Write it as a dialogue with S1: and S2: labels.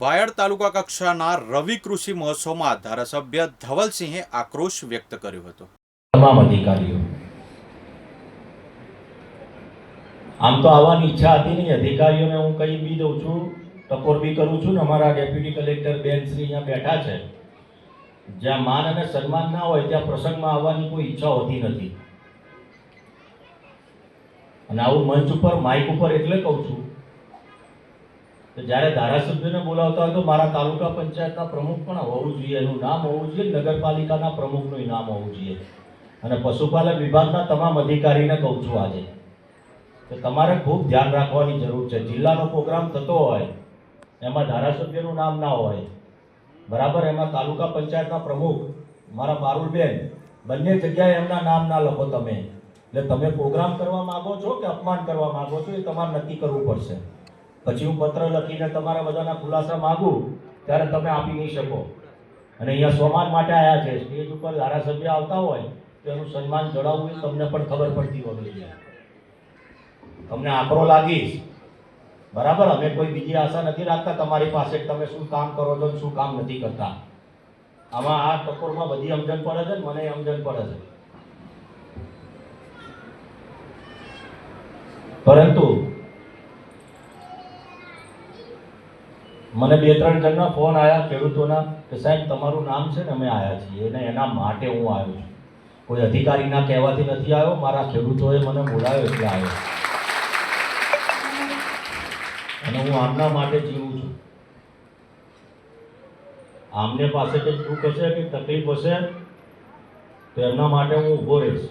S1: બાયડ તાલુકા કક્ષાના રવિ કૃષિ મહોત્સવમાં ધારાસભ્ય ધવલસિંહે આક્રોશ વ્યક્ત કર્યો હતો.
S2: તમામ અધિકારીઓ. આમ તો આવવાની ઈચ્છા હતી નહીં. અધિકારીઓને હું કહી બી દઉં છું, ટકોર બી કરું છું ને અમારા ડેપ્યુટી કલેક્ટર બેન શ્રી અહીંયા બેઠા છે. જ્યાં માન અને સન્માન ના હોય ત્યાં પ્રસંગમાં આવવાની કોઈ ઈચ્છા હોતી નથી. અને આવું મંચ ઉપર, માઇક ઉપર એટલે કહું છું કે જ્યારે ધારાસભ્યને બોલાવતા હોય તો મારા તાલુકા પંચાયતના પ્રમુખ પણ હોવું જોઈએ. એનું નામ હોવું જોઈએ, નગરપાલિકાના પ્રમુખનું નામ હોવું જોઈએ. અને પશુપાલન વિભાગના તમામ અધિકારીને કહું છું આજે તો તમારે ખૂબ ધ્યાન રાખવાની જરૂર છે. જિલ્લાનો પ્રોગ્રામ થતો હોય, એમાં ધારાસભ્યનું નામ ના હોય, બરાબર? એમાં તાલુકા પંચાયતના પ્રમુખ, મારા પારુલબેન બંને જગ્યાએ એમના નામ ના લખો તમે. એટલે તમે પ્રોગ્રામ કરવા માંગો છો કે અપમાન કરવા માંગો છો એ તમારે નક્કી કરવું પડશે. પછી હું પત્ર લખીને તમારા બધાના ખુલાસા માગું, ત્યારે તમે આપી નહીં શકો. અને અહીંયા સ્વમાન માટે આવ્યા છે, સ્ટેજ ઉપર ધારાસભ્ય આવતા હોય, તો એનું સન્માન જળાવવું એ તમને પણ ખબર પડતી હોવી જોઈએ તમને આકરો લાગીશ. બરાબર, અમે કોઈ બીજી આશા નથી રાખતા, તમારી પાસે તમે શું કામ કરો છો શું કામ નથી કરતા. આમાં આ ટકોરમાં બધી સમજણ પડે છે ને, મને સમજણ પડે છે. પરંતુ મને બે ત્રણ જણના ફોન આવ્યા ખેડૂતોના, કે સાહેબ, તમારું નામ છે ને, અમે આવ્યા છીએ. અને એના માટે હું આવ્યો છું. કોઈ અધિકારીના કહેવાથી નથી આવ્યો, મારા ખેડૂતોએ મને બોલાવ્યો એટલે આવ્યો. અને હું આમના માટે જીવું છું. આમને પાસે કંઈક દુઃખ હશે કે તકલીફ હશે, તો એમના માટે હું ઊભો રહીશ.